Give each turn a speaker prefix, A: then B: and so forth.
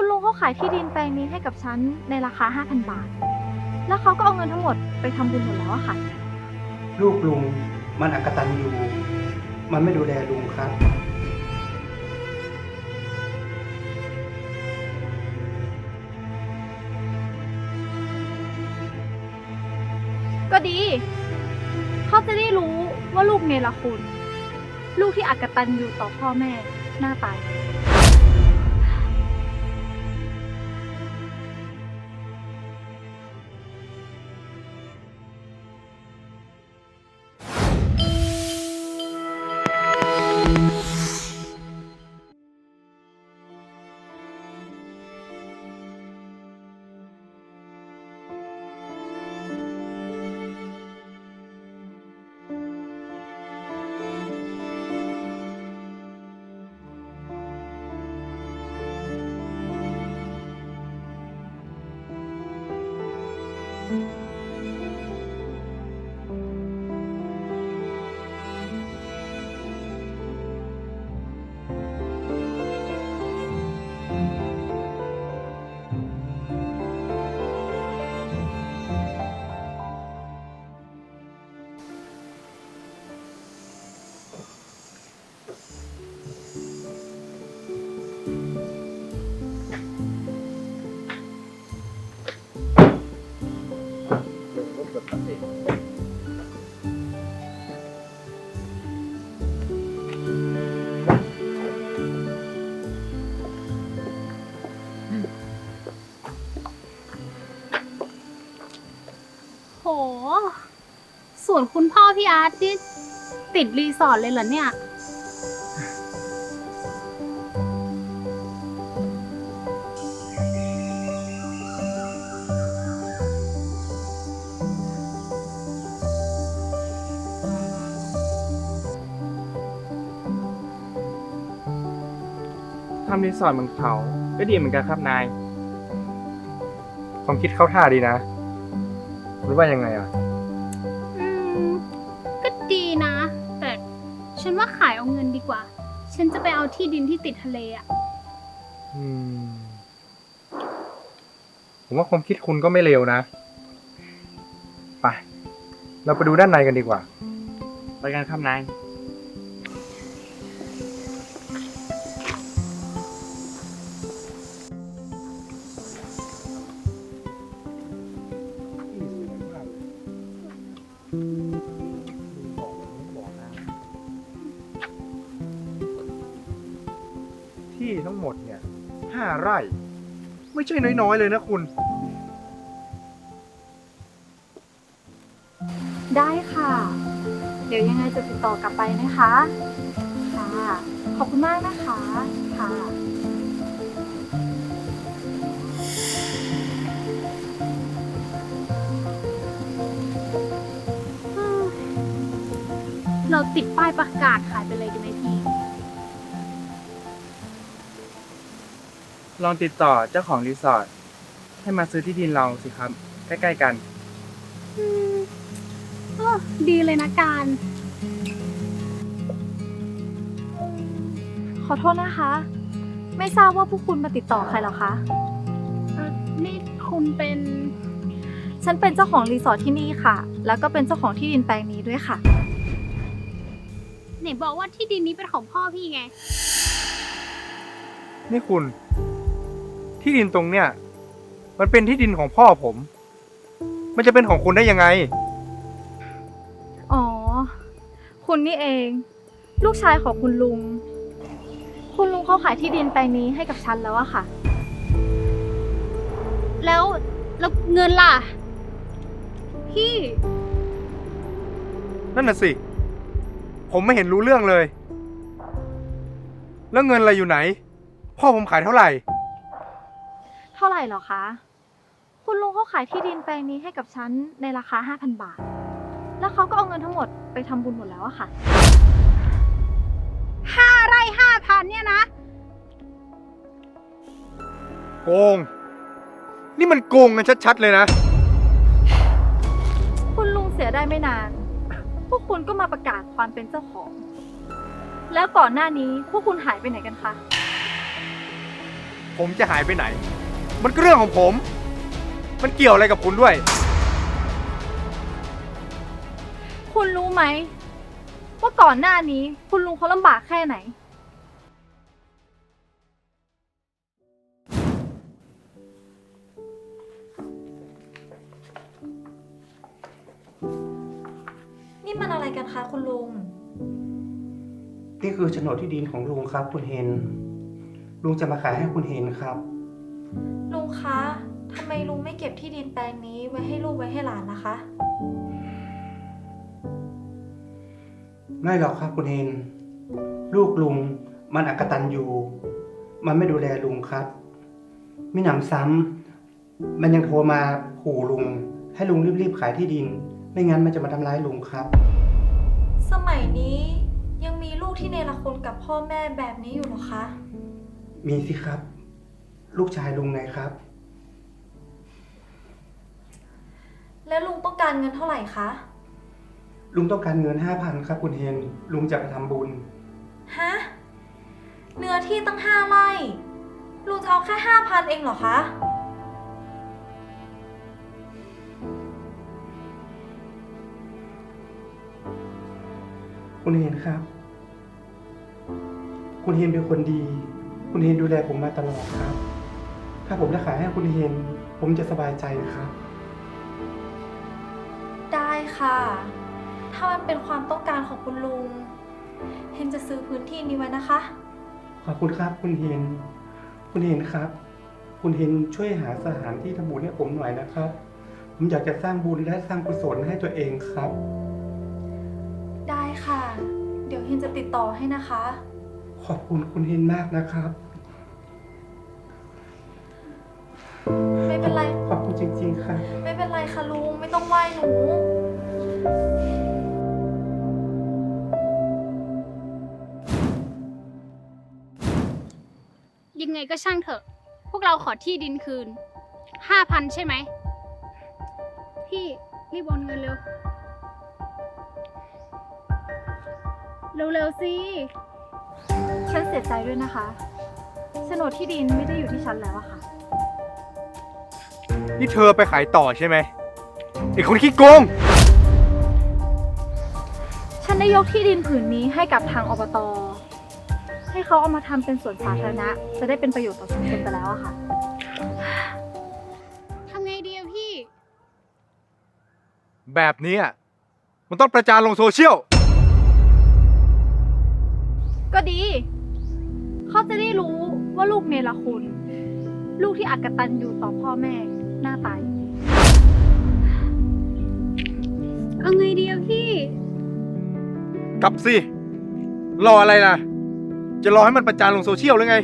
A: คุณลุงเขาขายที่ดินแปลงนี้ให้กับฉันในราคา 5,000 บาท แล้วเขาก็เอาเงินทั้งหมดไปทำบุญหมดแล้วอะค่ะ
B: ลูกลุงมันอกตันยูมันไม่ดูแลลุงครับ
A: ก็ดี เขาจะได้รู้ว่าลูกเนรคุณ ลูกที่อักตันอยู่ต่อพ่อแม่หน้าตาย
C: พี่อาร์ตนี่ติดรีสอร์ทเลยเหรอเนี่ย
D: ทำรีสอร์ทเหมือนเขา ก็ดีเหมือนกันครับนายผมคิดเข้าท่าดีนะหรือว่ายังไงอะ
C: ฉันว่าขายเอาเงินดีกว่า ฉันจะไปเอาที่ดินที่ติดทะเลอะ
D: อืม ผมว่าความคิดคุณก็ไม่เลวนะไปเราไปดูด้านในกันดีกว่า ไปกันครับนาย ทั้งหมดเนี่ยห้าไร่ ไม่ใช่น้อยๆเลยนะคุณ
A: ได้ค่ะ เดี๋ยวยังไงจะติดต่อกลับไปนะคะ ค่ะ ขอบคุณมากนะคะ ค่ะ
C: เราติดป้ายประกาศขายไปเลยดี
D: ลองติดต่อเจ้าของรีสอร์ทให้มาซื้อที่ดินเราสิครับ ใกล้ๆกัน
C: อืมเออดีเลยนะการ
A: ขอโทษนะคะ ไม่ทราบว่าพวกคุณมาติดต่อใครเหรอคะ
C: เอ่อนี่คุณเป็น
A: ฉันเป็นเจ้าของรีสอร์ทที่นี่ค่ะ แล้วก็เป็นเจ้าของที่ดินแปลงนี้ด้วยค่ะ
C: ไหนบอกว่าที่ดินนี้เป็นของพ่อพี่ไง
D: นี่คุณ ที่ดินตรงเนี้ยมันเป็นที่ดินของพ่อผม มันจะเป็นของคุณได้ยังไง
A: อ๋อ คุณนี่เอง ลูกชายของคุณลุง คุณลุงเขาขายที่ดินแปลงนี้ให้กับฉันแล้วอะค่ะ
C: แล้วแล้วเงินล่ะ พี่
D: นั่นน่ะสิ ผมไม่เห็นรู้เรื่องเลย แล้วเงินอะไรอยู่ไหน พ่อผมขายเท่าไหร่
A: เท่าไหร่เหรอคะ คุณลุงเขาขายที่ดินแปลงนี้ให้กับฉันในราคา 5,000 บาท แล้วเขาก็เอาเงินทั้งหมดไปทำบุญหมดแล้วอะค่ะ
C: ห้าไร่ห้าพันเนี่ยนะ
D: โกง นี่มันโกงกันชัดๆเลยนะ
A: คุณลุงเสียได้ไม่นาน พวกคุณก็มาประกาศความเป็นเจ้าของ แล้วก่อนหน้านี้พวกคุณหายไปไหนกันคะ
D: ผผมจะหายไปไหน มันก็เรื่องของผม มันเกี่ยวอะไรกับคุณด้วย
A: คุณรู้ไหม ว่าก่อนหน้านี้คุณลุงเขาลำบากแค่ไหน นี่มันอะไรกันคะคุณลุง
B: นี่คือโฉนดที่ดินของลุงครับ คุณเฮนลุงจะมาขายให้คุณเฮนครับ
A: ลุ งคะทำไมลุงไม่เก็บที่ดินแปลงนี้ไว้ให้ลูกไว้ให้หลานนะคะ
B: ไม่หรอกครับคุณเฮนลูกลุงมันอักตันอยู่ มันไม่ดูแลลุงครับมิหนำซ้ำมันยังโทรมาขู่ลุง ให้ลุงรีบๆขายที่ดิน ไม่งั้นมันจะมาทำร้ายลุงครับ
A: สมัยนี้ยังมีลูกที่เนรคุณกับพ่อแม่แบบนี้อยู่เหรอคะ
B: มีสิครับ ลูกชายลุงไงครับ
A: แล้วลุงต้องการเงินเท่าไหร่คะ
B: ลุงต้องการเงินห้าพันครับ คุณเฮนลุงจะไปทำบุญ
A: ฮะ เนื้อที่ตั้งห้าไร่ ลุงจะเอาแค่ห้าพันเองเหรอคะ
B: คุณเฮนครับ คุณเฮนเป็นคนดี คุณเฮนดูแลผมมาตลอดครับ ถ้าผมจะขายให้คุณเฮนผมจะสบายใจครับ
A: ได้ค่ะ ถ้ามันเป็นความต้องการของคุณลุง เฮนจะซื้อพื้นที่นี้ไว้นะคะ
B: ขอบคุณครับคุณเฮนคุณเฮนครับ คุณเฮนช่วยหาสถานที่ทำบุญให้ผมหน่อยนะครับ ผมอยากจะสร้างบุญและสร้างกุศลให้ตัวเองครับ
A: ได้ค่ะ เดี๋ยวเฮนจะติดต่อให้นะคะ
B: ขอบคุณคุณเฮนมากนะครับ
A: ไม่เป็นไร
B: ขอบคุณจริง ๆครับ
A: ไม่เป็นไรค่ะลุง ไม่ต้องไหว้หนู
C: ยังไงก็ช่างเถอะ พวกเราขอที่ดินคืนห้าพันใช่ไหม พี่รีบโอนเงินเร็ว เร็วๆสิ
A: ฉันเสียใจด้วยนะคะโฉนดที่ดินไม่ได้อยู่ที่ฉันแล้วอะค่ะ
D: นี่เธอไปขายต่อใช่ไหมไอ้คนขี้โกง
A: ฉันได้ยกที่ดินผืนนี้ให้กับทางอบต ให้เขาเอามาทำเป็นสวนสาธารณะ จะได้เป็นประโยชน์ต่อสังคมไปแล้วอะค่ะ
C: ทำไงดีอะพี่
D: แบบนี้อะมันต้องประจานลงโซเชียล
A: ก็ดี เขาจะได้รู้ว่าลูกเนรคุณ ลูกที่อักตันอยู่ต่อพ่อแม่ หน้าตาย
C: เอาไงดีอะพี่
D: กลับสิ รออะไรล่ะ จะรอให้มันประจานลงโซเชียลหรือไง